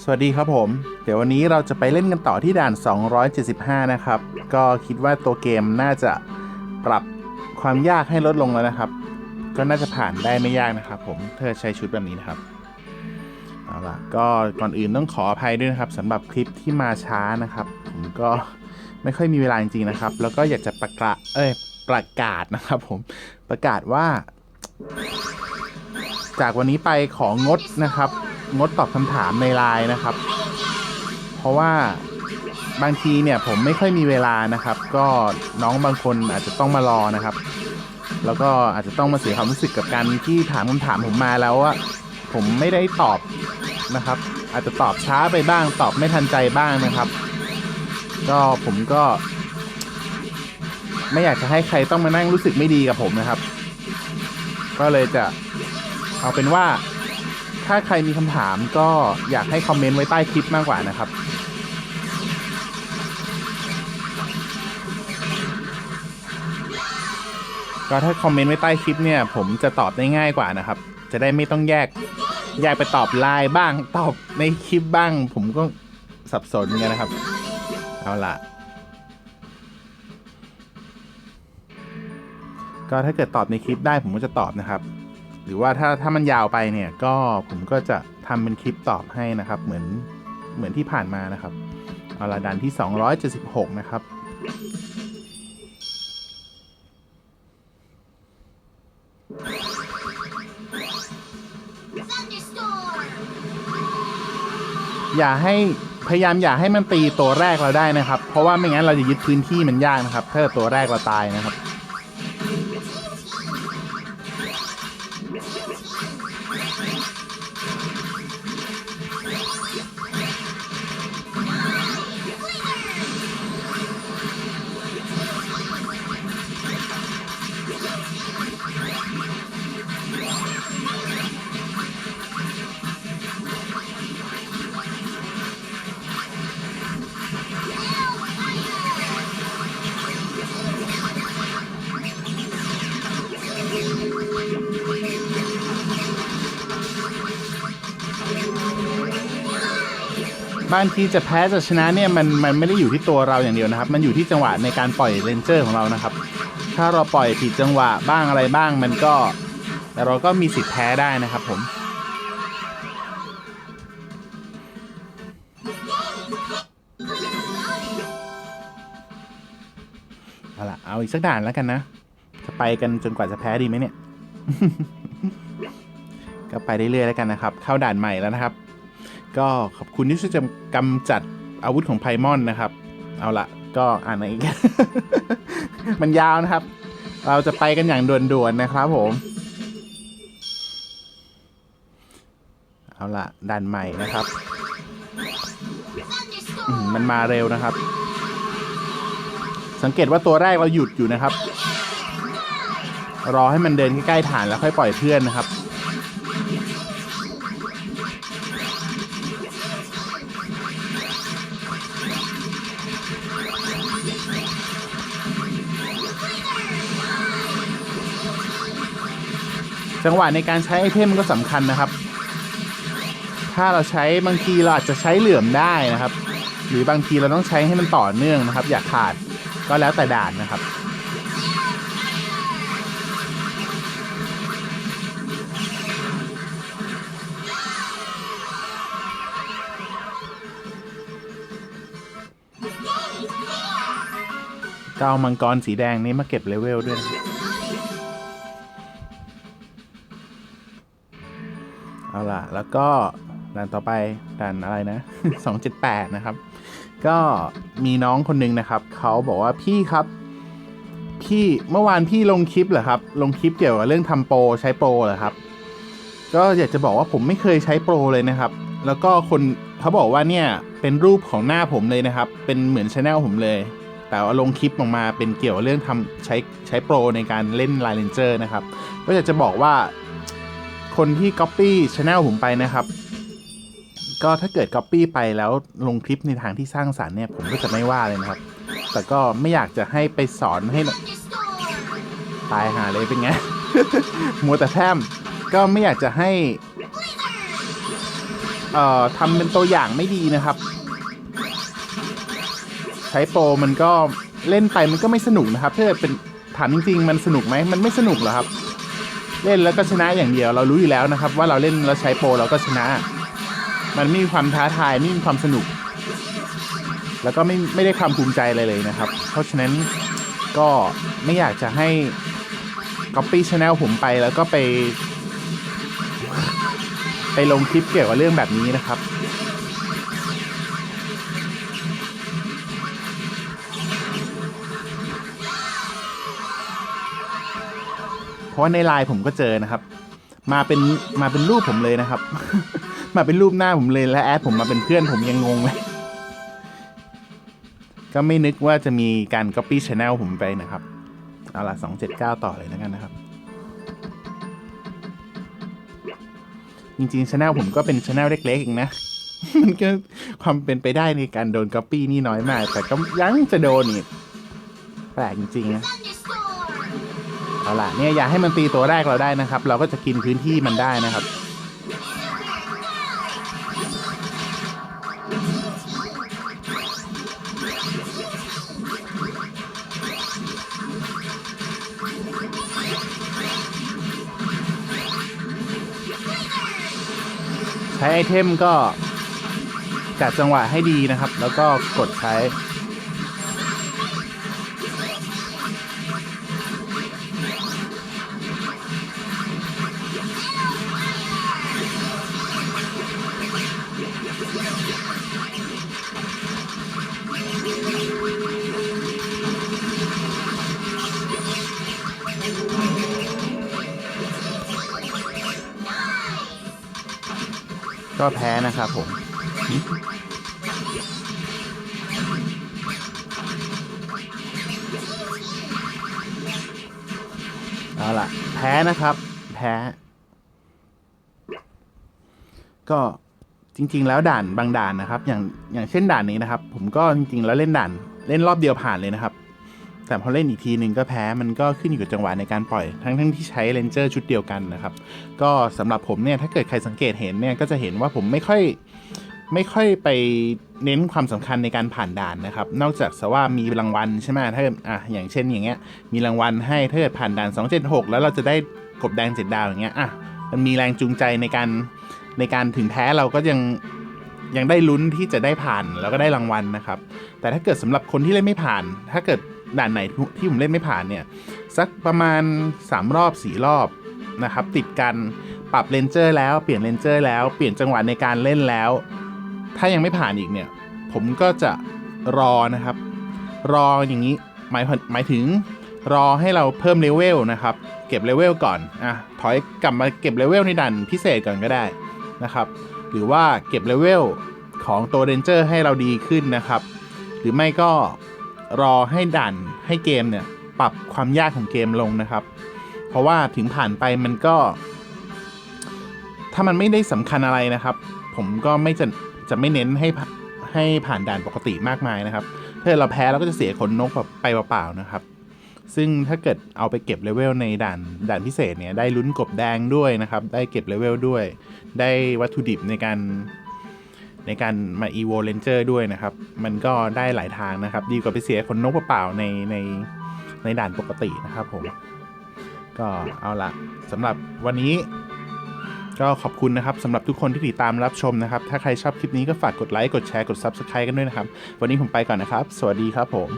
สวัสดีครับผม เดี๋ยววันนี้เราจะไปเล่นกันต่อที่ด่าน 275 นะครับ ก็คิดว่าตัวเกมน่าจะปรับความยากให้ลดลงแล้วนะครับ ก็น่าจะผ่านได้ไม่ยากนะครับผมถ้าใช้ชุดแบบนี้นะครับ เอาล่ะ ก็ก่อนอื่นต้องขออภัยด้วยนะครับสำหรับคลิปที่มาช้านะครับ ผมก็ไม่ค่อยมีเวลาจริงๆนะครับ แล้วก็อยากจะประกาศ เอ้ย ประกาศนะครับผม ประกาศว่า จากวันนี้ไปของงดนะครับ งดตอบคำถามในไลน์นะครับ เพราะว่าบางทีเนี่ยผมไม่ค่อยมีเวลานะครับ ก็น้องบางคนอาจจะต้องมารอนะครับ แล้วก็อาจจะต้องมาเสียความรู้สึกกับการที่ถามคำถามผมมาแล้วว่าผมไม่ได้ตอบนะครับ อาจจะตอบช้าไปบ้าง ตอบไม่ทันใจบ้างนะครับ ก็ผมก็ ไม่อยากจะให้ใครต้องมานั่งรู้สึกไม่ดีกับผมนะครับ ก็เลยจะเอาเป็นว่า ถ้าใครมีคำถามก็อยากให้คอมเมนต์ไว้ใต้คลิปมากกว่านะครับ ก็ถ้าคอมเมนต์ไว้ใต้คลิปเนี่ย ผมจะตอบได้ง่ายกว่านะครับ จะได้ไม่ต้องแยกแยกไปตอบไลน์บ้างตอบในคลิปบ้าง ผมก็สับสนเหมือนกันนะครับ เอาล่ะก็ถ้าเกิดตอบในคลิปได้ผมก็จะตอบนะครับ หรือว่าถ้าถ้ามันยาวไปเนี่ยก็ผมก็จะทำเป็นคลิปตอบให้นะครับ เหมือนเหมือนที่ผ่านมานะครับ เอาละดันที่ 276 นะครับ อย่าให้พยายามอย่าให้มันตีตัวแรกเราได้นะครับ เพราะว่าไม่งั้นเราจะยึดพื้นที่มันยากนะครับ ถ้าตัวแรกเราตายนะครับ บางทีจะแพ้จะชนะเนี่ยมันมันไม่ได้อยู่ที่ตัวเราอย่างเดียวนะครับ มันอยู่ที่จังหวะในการปล่อยเลนเจอร์ของเรานะครับ ถ้าเราปล่อยผิดจังหวะบ้างอะไรบ้าง มันก็แต่เราก็มีสิทธิ์แพ้ได้นะครับผมเอาล่ะเอาอีกสักด่านแล้วกันนะ จะไปกันจนกว่าจะแพ้ดีไหมเนี่ย ก็ไปเรื่อยๆแล้วกันนะครับ เข้าด่านใหม่แล้วนะครับ ก็ขอบคุณที่ช่วยจะกำจัดอาวุธของไพมอนนะครับ เอาละก็อ่านอีก มันยาวนะครับ เราจะไปกันอย่างด่วนๆนะครับผม เอาละด่านใหม่นะครับมมันมาเร็วนะครับ สังเกตว่าตัวแรกเราหยุดอยู่นะครับ รอให้มันเดินใกล้ๆฐานแล้วค่อยปล่อยเพื่อนนะครับ จังหวะในการใช้ไอเทมก็สำคัญนะครับ ถ้าเราใช้บางทีเราอาจจะใช้เหลื่อมได้นะครับ หรือบางทีเราต้องใช้ให้มันต่อเนื่องนะครับ อย่าขาดก็แล้วแต่ด่านนะครับก็เอามังกรสีแดงนี้มาเก็บเลเวลด้วย เอาล่ะ แล้วก็ด่านต่อไปด่านอะไรนะ 278 นะครับ ก็มีน้องคนหนึงนะครับ เขาบอกว่าพี่ครับ พี่เมื่อวานพี่ลงคลิปเหรอครับ ลงคลิปเกี่ยวกับเรื่องทำโปรใช้โปรเหรอครับ ก็อยากจะบอกว่าผมไม่เคยใช้โปรเลยนะครับ แล้วก็คนเขาบอกว่าเนี่ยเป็นรูปของหน้าผมเลยนะครับ เป็นเหมือนชแนลผมเลย แต่ว่าลงคลิปออกมาเป็นเกี่ยวกับเรื่องทำใช้ใช้โปรในการเล่นไลเลนเจอร์นะครับ ก็อยากจะบอกว่า คนที่ Copy Channel ผมไปนะครับ ก็ถ้าเกิด Copy ไปแล้วลงคลิปในทางที่สร้างสารรค์เนี่ย ผมก็จะไม่ว่าเลยนะครับ แต่ก็ไม่อยากจะให้ไปสอนให้ ตายหาเลยเป็นไง มัวแต่แพร่มก็ไม่อยากจะให้ เอ่อทำเป็นตัวอย่างไม่ดีนะครับ ใช้โปรมันก็เล่นไปมันก็ไม่สนุกนะครับถ้าเป็นถามจริงๆ มันสนุกไหมมันไม่สนุกหรอครับ เล่นแล้วก็ชนะอย่างเดียวเรารู้อยู่แล้วนะครับ ว่าเราเล่นแล้วใช้โปรเราก็ชนะ มันไม่มีความท้าทายไม่มีความสนุก แล้วก็ไม่ไม่ได้ความภูมิใจอะไรเลยนะครับ เพราะฉะนั้นก็ไม่อยากจะให้ copy channel ผมไปแล้วก็ไป ไปลงคลิปเกี่ยวกับเรื่องแบบนี้นะครับ เพราะว่าในไลน์ผมก็เจอนะครับ มาเป็นมาเป็นรูปผมเลยนะครับ มาเป็นรูปหน้าผมเลยและแอดผมมาเป็นเพื่อนผมยังงงเลยก็ไม่นึกว่าจะมีการ copy channel ผมไปนะครับ เอาละ279 ต่อเลยแล้วกันนะครับ จริงๆช anel ผมก็เป็นช anel เล็กๆเองนะ มันก็ความเป็นไปได้ในการโดน copy นี่น้อยมาก แต่ก็ยังจะโดนอีกแปลกจริงๆนะ เอาล่ะเนี่ยอย่าให้มันตีตัวแรกเราได้นะครับ เราก็จะกินพื้นที่มันได้นะครับ ใช้ไอเทมก็กัดจังหวะให้ดีนะครับ แล้วก็กดใช้ ก็แพ้นะครับผมเอาล่ะ แพ้นะครับ แพ้ ก็จริง ๆ แล้วด่านบางด่านนะครับ อย่างอย่างเช่นด่านนี้นะครับ ผมก็จริง ๆ แล้วเล่นด่าน เล่นรอบเดียวผ่านเลยนะครับ แต่พอเล่นอีกทีหนึ่งก็แพ้มันก็ขึ้นอยู่กับจังหวะในการปล่อย ทั้งทั้งที่ใช้เลนเจอร์ชุดเดียวกันนะครับ ก็สำหรับผมเนี่ยถ้าเกิดใครสังเกตเห็นเนี่ยก็จะเห็นว่าผมไม่ค่อยไม่ค่อยไปเน้นความสำคัญในการผ่านด่านนะครับ นอกจากสว่ามีรางวัลใช่ไหมถ้าเกิดอะอย่างเช่นอย่างเงี้ยมีรางวัลให้ถ้าเกิดผ่านด่าน 276 แล้วเราจะได้กบแดงเจ็ดดาวอย่างเงี้ยอะมันมีแรงจูงใจในการในการถึงแพ้เราก็ยังยังได้ลุ้นที่จะได้ผ่านแล้วก็ได้รางวัลนะครับ แต่ถ้าเกิดสำหรับคนที่เล่นไม่ผ่าน ถ้าเกิด ด่านไหนที่ผมเล่นไม่ผ่านเนี่ย สักประมาณ 3 รอบ 4 รอบนะครับ ติดกันปรับเลนเจอร์แล้วเปลี่ยนเลนเจอร์แล้วเปลี่ยนจังหวะในการเล่นแล้ว ถ้ายังไม่ผ่านอีกเนี่ย ผมก็จะรอนะครับ รออย่างนี้หมายหมายถึงรอให้เราเพิ่มเลเวลนะครับ เก็บเลเวลก่อนอะถอยกลับมาเก็บเลเวลในด่านพิเศษก่อนก็ได้นะครับ หรือว่าเก็บเลเวลของตัวเรนเจอร์ให้เราดีขึ้นนะครับ หรือไม่ก็ รอให้ด่านให้เกมเนี่ยปรับความยากของเกมลงนะครับ เพราะว่าถึงผ่านไปมันก็ ถ้ามันไม่ได้สำคัญอะไรนะครับ ผมก็ไม่จะจะไม่เน้นให้ให้ผ่านด่านปกติมากมายนะครับ ถ้าเราแพ้เราก็จะเสียขนนกแบบไปเปล่าๆนะครับ ซึ่งถ้าเกิดเอาไปเก็บเลเวลในด่านด่านพิเศษเนี่ยได้ลุ้นกบแดงด้วยนะครับ ได้เก็บเลเวลด้วย ได้วัตถุดิบในการ ในการมา evo ranger ด้วยนะครับ มันก็ได้หลายทางนะครับ ดีกว่าไปเสียขนนกเปล่าในในในด่านปกตินะครับผม ก็เอาละสำหรับวันนี้ ก็ขอบคุณนะครับสำหรับทุกคนที่ติดตามรับชมนะครับ ถ้าใครชอบคลิปนี้ก็ฝากกดไลค์ กดแชร์ กด Subscribe กันด้วยนะครับ วันนี้ผมไปก่อนนะครับ สวัสดีครับผม